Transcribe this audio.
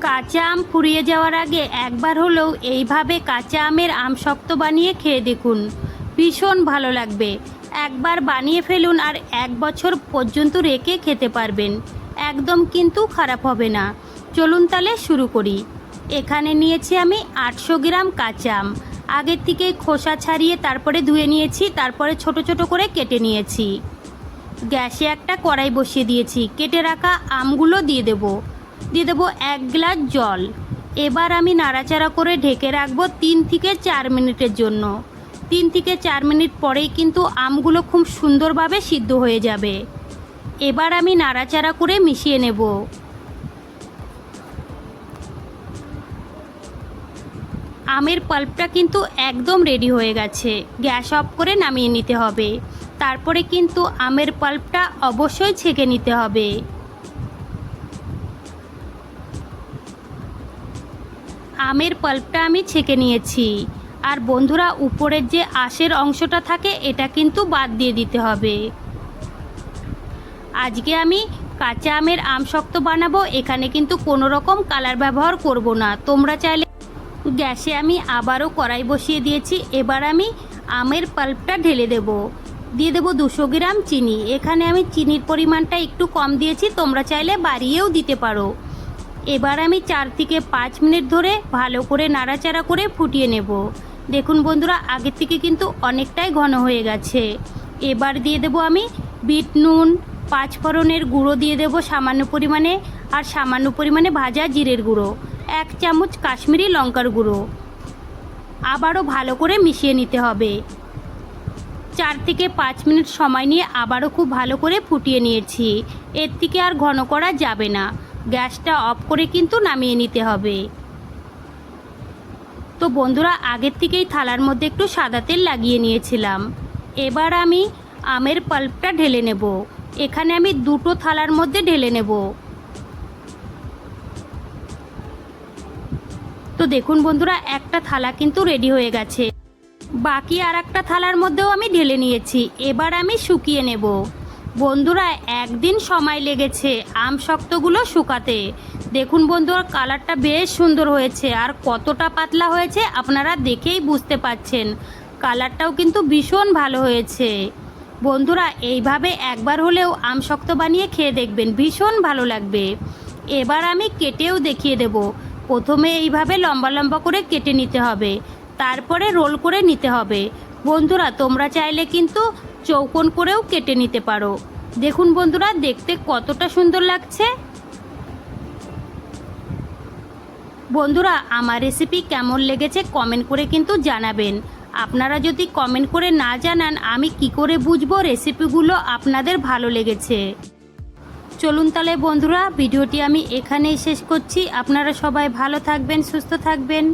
কাঁচা আম ফুরিয়ে যাওয়ার আগে একবার হলেও এইভাবে কাঁচা আমের আম শক্ত বানিয়ে খেয়ে দেখুন। ভীষণ ভালো লাগবে। একবার বানিয়ে ফেলুন আর এক বছর পর্যন্ত রেখে খেতে পারবেন। একদম কিন্তু খারাপ হবে না। চলুন তাহলে শুরু করি। এখানে নিয়েছি আমি আটশো গ্রাম কাঁচা আম। আগের থেকে খোসা ছাড়িয়ে তারপরে ধুয়ে নিয়েছি, তারপরে ছোট ছোট করে কেটে নিয়েছি। গ্যাসে একটা কড়াই বসিয়ে দিয়েছি। কেটে রাখা আমগুলো দিয়ে দেব। দিয়ে দেবো এক গ্লাস জল। এবার আমি নাড়াচাড়া করে ঢেকে রাখব তিন থেকে চার মিনিটের জন্য। তিন থেকে চার মিনিট পরেই কিন্তু আমগুলো খুব সুন্দরভাবে সিদ্ধ হয়ে যাবে। এবার আমি নাড়াচাড়া করে মিশিয়ে নেব। আমের পাল্পটা কিন্তু একদম রেডি হয়ে গেছে। গ্যাস অফ করে নামিয়ে নিতে হবে। তারপরে কিন্তু আমের পাল্পটা অবশ্যই ছেঁকে নিতে হবে। আমের পাল্পটা আমি ছেঁকে নিয়েছি। আর বন্ধুরা, উপরের যে আশের অংশটা থাকে, এটা কিন্তু বাদ দিয়ে দিতে হবে। আজকে আমি কাঁচা আমের আম শক্ত বানাবো, এখানে কিন্তু কোনো রকম কালার ব্যবহার করব না। তোমরা চাইলে গ্যাসে আমি আবারও কড়াই বসিয়ে দিয়েছি, এবার আমি আমের পাল্পটা ঢেলে দেব। দিয়ে দেবো দুশো গ্রাম চিনি। এখানে আমি চিনির পরিমাণটা একটু কম দিয়েছি, তোমরা চাইলে বাড়িয়েও দিতে পারো। এবার আমি চার থেকে পাঁচ মিনিট ধরে ভালো করে নাড়াচাড়া করে ফুটিয়ে নেব। দেখুন বন্ধুরা, আগের থেকে কিন্তু অনেকটাই ঘন হয়ে গেছে। এবার দিয়ে দেবো আমি বিট নুন, পাঁচ ফোড়নের গুঁড়ো দিয়ে দেবো সামান্য পরিমাণে, আর সামান্য পরিমাণে ভাজা জিরের গুঁড়ো, এক চামচ কাশ্মীরি লঙ্কার গুঁড়ো। আবারও ভালো করে মিশিয়ে নিতে হবে। চার থেকে পাঁচ মিনিট সময় নিয়ে আবারও খুব ভালো করে ফুটিয়ে নিয়েছি। এর থেকে আর ঘন করা যাবে না। গ্যাসটা অফ করে কিন্তু নামিয়ে নিতে হবে। তো বন্ধুরা, আগের থেকেই থালার মধ্যে একটু সাদা তেল লাগিয়ে নিয়েছিলাম। এবার আমি আমের পাল্পটা ঢেলে নেব। এখানে আমি দুটো থালার মধ্যে ঢেলে নেব। তো দেখুন বন্ধুরা, একটা থালা কিন্তু রেডি হয়ে গেছে। বাকি আর একটা থালার মধ্যেও আমি ঢেলে নিয়েছি। এবার আমি শুকিয়ে নেব। বন্ধুরা, একদিন সময় লেগেছে আম শক্তগুলো শুকাতে। দেখুন বন্ধুরা, কালারটা বেশ সুন্দর হয়েছে আর কতটা পাতলা হয়েছে আপনারা দেখেই বুঝতে পাচ্ছেন। কালারটাও কিন্তু ভীষণ ভালো হয়েছে। বন্ধুরা, এইভাবে একবার হলেও আম শক্ত বানিয়ে খেয়ে দেখবেন, ভীষণ ভালো লাগবে। এবার আমি কেটেও দেখিয়ে দেব। প্রথমে এইভাবে লম্বা লম্বা করে কেটে নিতে হবে। তারপরে রোল করে নিতে হবে। বন্ধুরা, তোমরা চাইলে কিন্তু চৌকোন করেও কেটে নিতে পারো। দেখুন বন্ধুরা, দেখতে কতটা সুন্দর লাগছে। বন্ধুরা, আমার রেসিপি কেমন লেগেছে কমেন্ট করে কিন্তু জানাবেন। আপনারা যদি কমেন্ট করে না জানান, আমি কি করে বুঝব রেসিপিগুলো আপনাদের ভালো লেগেছে। চলুন তাহলে বন্ধুরা, ভিডিওটি আমি এখানেই শেষ করছি। আপনারা সবাই ভালো থাকবেন, সুস্থ থাকবেন।